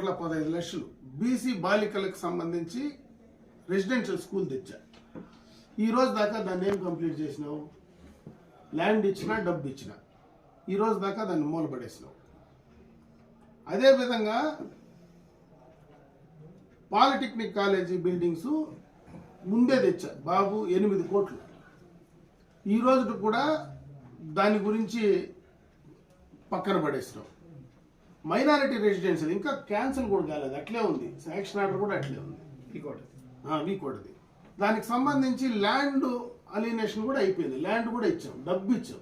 కోట్ల పదహైదు లక్షలు బీసీ బాలికలకు సంబంధించి రెసిడెన్షియల్ స్కూల్ తెచ్చా. ఈ రోజు దాకా దాన్ని ఏం కంప్లీట్ చేసినావు? ల్యాండ్ ఇచ్చినా డబ్బు ఇచ్చినా. ఈ రోజు దాకా దాన్ని మూలపడేసినావు అదేవిధంగా పాలిటెక్నిక్ కాలేజీ బిల్డింగ్స్ ముందే తెచ్చా. బాబు ఎనిమిది కోట్లు. ఈ రోజు కూడా దాని గురించి పక్కన పడేసినాం మైనారిటీ రెసిడెన్షియల్ ఇంకా క్యాన్సిల్ కూడా కాలేదు అట్లే ఉంది. శాంక్షన్ ఆర్డర్ కూడా అట్లే ఉంది. వీకోటది దానికి సంబంధించి ల్యాండ్ అలినేషన్ కూడా అయిపోయింది. ల్యాండ్ కూడా ఇచ్చాం డబ్బు ఇచ్చాం.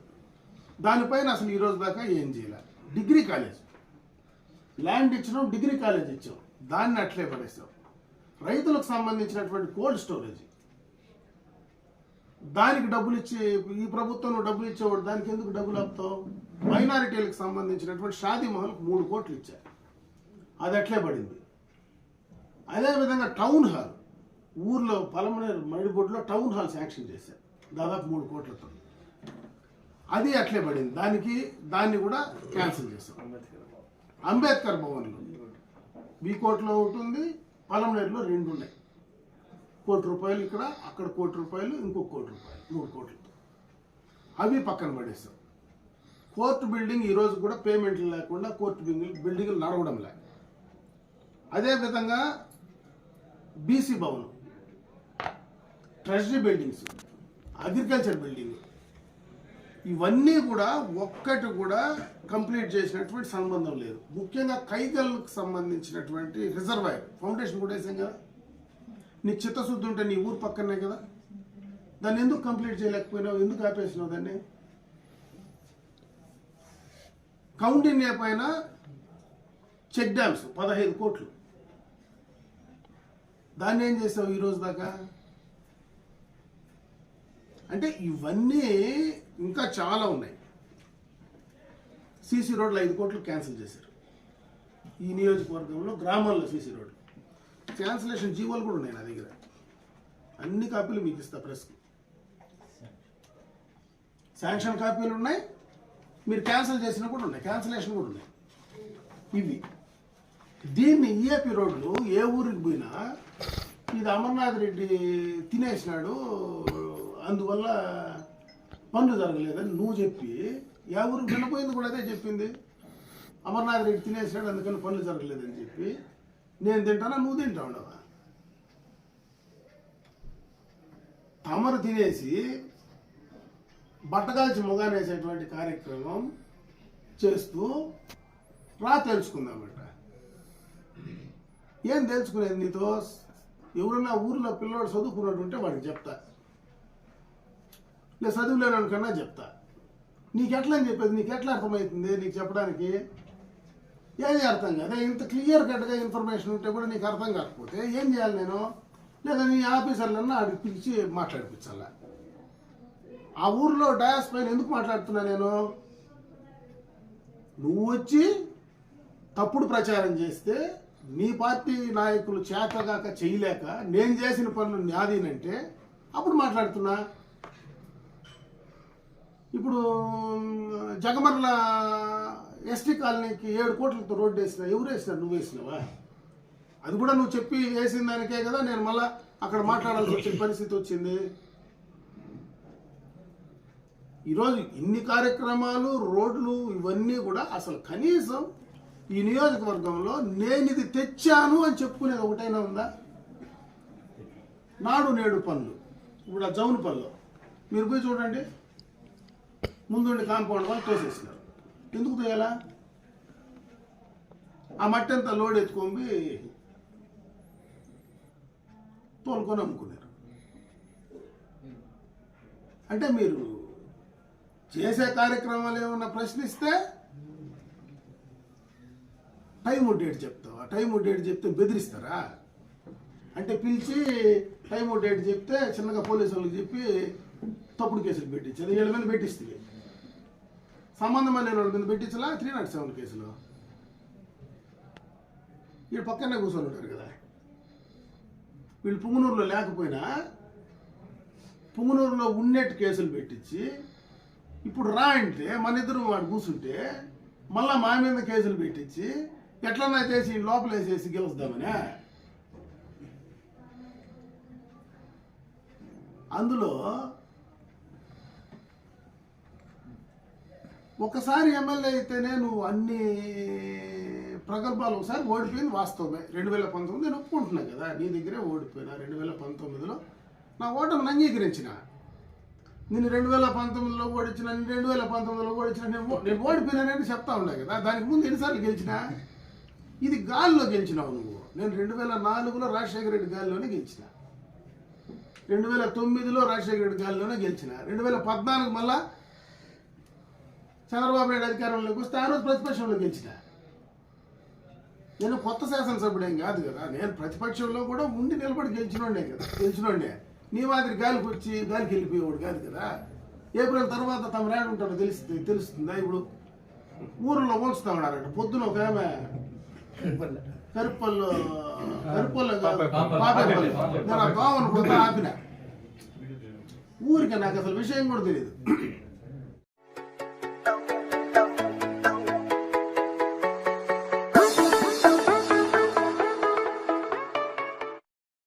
దానిపైన అసలు ఈ రోజు దాకా ఏం చేయాలి? Degree college. ల్యాండ్ ఇచ్చినాం డిగ్రీ కాలేజ్ ఇచ్చాం. దాన్ని అట్లే పడేసాం. రైతులకు సంబంధించినటువంటి కోల్డ్ స్టోరేజ్. దానికి డబ్బులు ఇచ్చి ఈ ప్రభుత్వంలో డబ్బులు ఇచ్చేవాడు దానికి ఎందుకు డబ్బులు ఆపుతావు? మైనారిటీలకు సంబంధించినటువంటి షాదీ మహల్కి మూడు కోట్లు ఇచ్చారు. అది అట్లే పడింది. అదేవిధంగా టౌన్ హాల్ ఊర్లో పలమనేరు మడిబొడ్లో టౌన్ హాల్ శాంక్షన్ చేశారు. దాదాపు మూడు కోట్లతో. అది అట్లే పడింది. దానికి దాన్ని కూడా క్యాన్సిల్ చేశాం అంబేద్కర్ భవన్లో. కోట్లో ఒకటి ఉంది పలమనేరులో రెండు ఉన్నాయి. కోటి రూపాయలు ఇక్కడ అక్కడ కోటి రూపాయలు ఇంకో కోటి రూపాయలు మూడు కోట్లతో అవి పక్కన పడేస్తాం కోర్టు బిల్డింగ్ ఈరోజు కూడా పేమెంట్లు లేకుండా కోర్టు బిల్డింగ్ బిల్డింగ్లు నడవడం లే. అదేవిధంగా బీసీ భవనం ట్రెజరీ బిల్డింగ్స్ అగ్రికల్చర్ బిల్డింగ్ ఇవన్నీ కూడా ఒక్కటి కూడా కంప్లీట్ చేసినటువంటి సంబంధం లేదు. ముఖ్యంగా కైగల్కి సంబంధించినటువంటి రిజర్వాయర్ ఫౌండేషన్ కూడా వేసాం కదా. నీ చిత్తశుద్ధి ఉంటే నీ ఊరు పక్కనే కదా. దాన్ని ఎందుకు కంప్లీట్ చేయలేకపోయినావు? ఎందుకు ఆపేసినావు దాన్ని? కౌండిన్య పైన చెక్ డ్యామ్స్ పదహైదు కోట్లు. దాన్ని ఏం చేసావు ఈరోజు దాకా? అంటే ఇవన్నీ ఇంకా చాలా ఉన్నాయి. సీసీ రోడ్లు ఐదు కోట్లు క్యాన్సిల్ చేశారు. ఈ నియోజకవర్గంలో గ్రామాల్లో సీసీ రోడ్లు. క్యాన్సిలేషన్ జీవోలు కూడా ఉన్నాయి నా దగ్గర. అన్ని కాపీలు మీకు ఇస్తా ప్రెస్కి. శాంక్షన్ కాపీలు ఉన్నాయి. మీరు క్యాన్సిల్ చేసిన కూడా ఉన్నాయి. క్యాన్సిలేషన్ కూడా ఉన్నాయి. ఇవి. దీన్ని ఈఏపీ రోడ్లు ఏ ఊరికి పోయినా ఇది అమర్నాథ్ రెడ్డి తినేసినాడు. అందువల్ల పనులు జరగలేదని నువ్వు చెప్పి ఏ ఊరికి వెళ్ళిపోయింది కూడా అదే చెప్పింది. అమర్నాథ్ రెడ్డి తినేసినాడు అందుకని పనులు జరగలేదని చెప్పి. నేను తింటానా? నువ్వు తింటా ఉండవా? తమరు తినేసి బట్టగాల్చి మొగానేసేటువంటి కార్యక్రమం చేస్తూ రా తెలుసుకుందామట ఏం తెలుసుకునేది నీతో? ఎవరన్నా ఊర్లో పిల్లోడు చదువుకున్నాడు ఉంటే వాడికి చెప్తా. లేదు చదువులేను కన్నా చెప్తా. నీకు ఎట్లా అని చెప్పేది? నీకు ఎట్లా అర్థమవుతుంది నీకు చెప్పడానికి? ఏది అర్థం కాదు. ఇంత క్లియర్ కట్గా ఇన్ఫర్మేషన్ ఉంటే కూడా నీకు అర్థం కాకపోతే ఏం చేయాలి నేను? లేదా నీ ఆఫీసర్లన్నా ఆడికి పిలిచి మాట్లాడిపించాలా? ఆ ఊర్లో డయాస్ పైన ఎందుకు మాట్లాడుతున్నా నేను? నువ్వు వచ్చి తప్పుడు ప్రచారం చేస్తే నీ పార్టీ నాయకులు చేతగాక చేయలేక నేను చేసిన పనులు నాదీనంటే అప్పుడు మాట్లాడుతున్నా. ఇప్పుడు జగమర్ల ఎస్టీ కాలనీకి ఏడు కోట్లతో రోడ్డు వేసిన ఎవరు వేసినారు నువ్వు వేసినావా? అది కూడా నువ్వు చెప్పి వేసిన దానికే కదా నేను మళ్ళా అక్కడ మాట్లాడాల్సి వచ్చిన పరిస్థితి వచ్చింది. ఈరోజు ఇన్ని కార్యక్రమాలు రోడ్లు ఇవన్నీ కూడా అసలు కనీసం ఈ నియోజకవర్గంలో నేను ఇది తెచ్చాను అని చెప్పుకునేది ఒకటైనా ఉందా? నాడు నేడు పనులు. ఇప్పుడు ఆ జౌన్ పనులు. మీరు పోయి చూడండి. ముందుండి కాంపౌండ్ వాళ్ళు తోసేసినారు. ఎందుకు తోయాలా? ఆ మట్టి అంతా లోడ్ ఎత్తుకొని తోలుకొని అమ్ముకున్నారు. అంటే మీరు చేసే కార్యక్రమాలు ఏమన్నా ప్రశ్నిస్తే టైం డేట్ చెప్తావా? టైం డేట్ చెప్తే బెదిరిస్తారా? అంటే పిలిచి టైం డేట్ చెప్తే చిన్నగా పోలీసు వాళ్ళకి చెప్పి తప్పుడు కేసులు పెట్టించారు. ఏళ్ళ మీద పెట్టిస్తుంది సంబంధం లేని వాళ్ళ మీద పెట్టించలా? త్రీ నాట్ సెవెన్ కేసులో. వీళ్ళు పక్కనే కూర్చొని ఉంటారు కదా. వీళ్ళు పుంగనూరులో లేకపోయినా పుంగనూరులో ఉన్నట్టు కేసులు పెట్టించి ఇప్పుడు రా అంటే మన ఇద్దరు వాడు కూర్చుంటే మళ్ళా మా మీద కేసులు పెట్టించి ఎట్లన్నా చేసి ఈ లోపల వేసేసి గెలుస్తామనే. అందులో ఒకసారి ఎమ్మెల్యే అయితేనే నువ్వు అన్ని ప్రగల్భాలు ఒకసారి ఓడిపోయింది వాస్తవమే. రెండు వేల పంతొమ్మిది నేను ఒప్పుకుంటున్నా కదా. నీ దగ్గరే ఓడిపోయినా రెండు వేల పంతొమ్మిదిలో నా ఓటమిని అంగీకరించిన. నేను రెండు వేల పంతొమ్మిదిలో ఓడించిన నేను రెండు వేల పంతొమ్మిదిలో ఓడించిన నేను ఓ- నేను ఓడిపోయినానని చెప్తా ఉన్నా కదా. దానికి ముందు ఎన్నిసార్లు గెలిచినా? ఇది గాలిలో గెలిచినావు నువ్వు. నేను రెండు వేల నాలుగులో రాజశేఖర రెడ్డి గాలిలోనే గెలిచిన. రెండు వేల తొమ్మిదిలో రాజశేఖర రెడ్డి గాలిలోనే గెలిచిన. రెండు వేల పద్నాలుగు మళ్ళా చంద్రబాబు నాయుడు అధికారంలోకి వస్తే ఆ రోజు ప్రతిపక్షంలో గెలిచిన. నేను కొత్త శాసనసభ్యుడేం కాదు కదా. నేను ప్రతిపక్షంలో కూడా ఉండి నిలబడి గెలిచినోడే కదా. గెలిచినోడే నీ మాదిరి గాలికి వచ్చి గాలికి వెళ్ళిపోయేవాడు కాదు కదా. ఏప్రిల్ తర్వాత తమ రాడు ఉంటాడో తెలిసి తెలుస్తుందా ఇప్పుడు? ఊరిలో ఉంచుతా ఉన్నారట. పొద్దున ఒక ఆమె కరుపల్లో కరుపల్లో కాదు, పాపేపల్లి. నేను ఆ దోమను కొంత ఆపిన. ఊరికే నాకు అసలు విషయం కూడా తెలియదు.